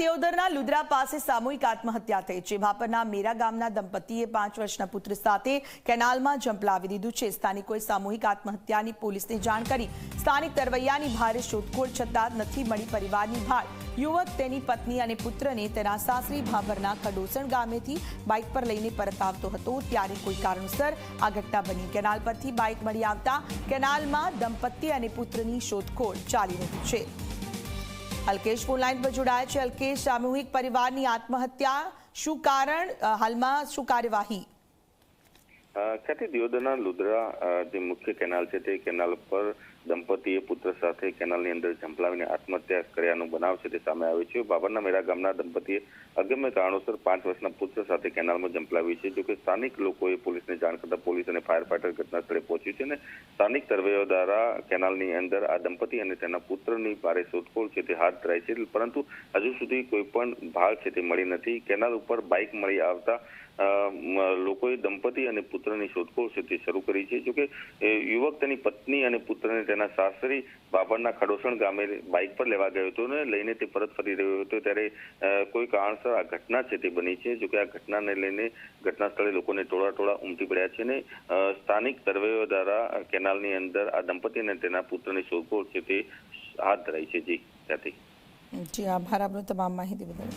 દિયોદરના લુદ્રા પાસે સામૂહિક આત્મહત્યા થઈ છે ભાપરના મેરા ગામના દંપતીએ પાંચ વર્ષના પુત્ર સાથે કેનાલમાં ઝંપલાવી દીધું છે. સ્થાનિકોએ સામૂહિક આત્મહત્યાની પોલીસને જાણ કરી. સ્થાનિક તરવૈયાની ભારે શોધખોળ છતાં નથી મળી પરિવારની ભાળ. યુવક, તેની પત્ની અને પુત્રને તેના સાસરી ભાભરના ખડોસણ ગામેથી બાઇક પર લઈને પરત આવતો હતો. ત્યારે કોઈ કારણસર આ ઘટના બની. કેનાલ પરથી બાઇક મળી આવતા કેનાલમાં દંપતી અને પુત્રની શોધખોળ ચાલી રહી છે. અલ્કેશ ફોન લાઈન પર જોડાયા છે. અલ્કેશ, સામૂહિક પરિવારની આત્મહત્યા શું કારણ? હાલમાં શું કાર્યવાહી? ખ્યાતિ દિયોદરના લુદ્રા જે મુખ્ય કેનાલ છે તે કેનાલ પર દંપતીએ પુત્ર સાથે કેનાલની અંદર ઝંપલાવીને આત્મહત્યા કર્યાનો બનાવ છે તે સામે આવ્યો છે. બાબરના મેરા ગામના દંપતીએ અગમ્ય કારણોસર પાંચ વર્ષના પુત્ર સાથે કેનાલમાં ઝંપલાવી છે, જોકે સ્થાનિક લોકોએ પોલીસને જાણ કરતા પોલીસ અને ફાયર ફાઈટર ઘટના સ્થળે પહોંચ્યું છે અને સ્થાનિક તરવૈયો દ્વારા કેનાલની અંદર આ દંપતી અને તેના પુત્રની ભારે શોધખોળ છે તે હાથ ધરાઈ છે. પરંતુ હજુ સુધી કોઈ પણ ભાગ છે તે મળી નથી. કેનાલ ઉપર બાઇક મળી આવતા લોકોએ દંપતી અને પુત્રની શોધખોળ છે તે શરૂ કરી છે. જોકે યુવક તેની પત્ની અને પુત્રને તેના સાસરી બાબરના ખડોસણ ગામે બાઇક પર લેવા ગયો હતો ને લઈને તે પરત ફરી રહ્યો હતો ત્યારે કોઈ કારણસર આ ઘટના છે તે બની છે. જોકે, આ ઘટનાને લઈને ઘટના સ્થળે લોકોને ટોળા ટોળા ઉમટી પડ્યા છે ને સ્થાનિક સર્વેઓ દ્વારા કેનાલની અંદર આ દંપતી અને તેના પુત્રની શોધખોળ છે તે હાથ ધરાઈ છે. જી, ત્યાંથી. જી, આભાર. આપનો તમામ માહિતી બદલ.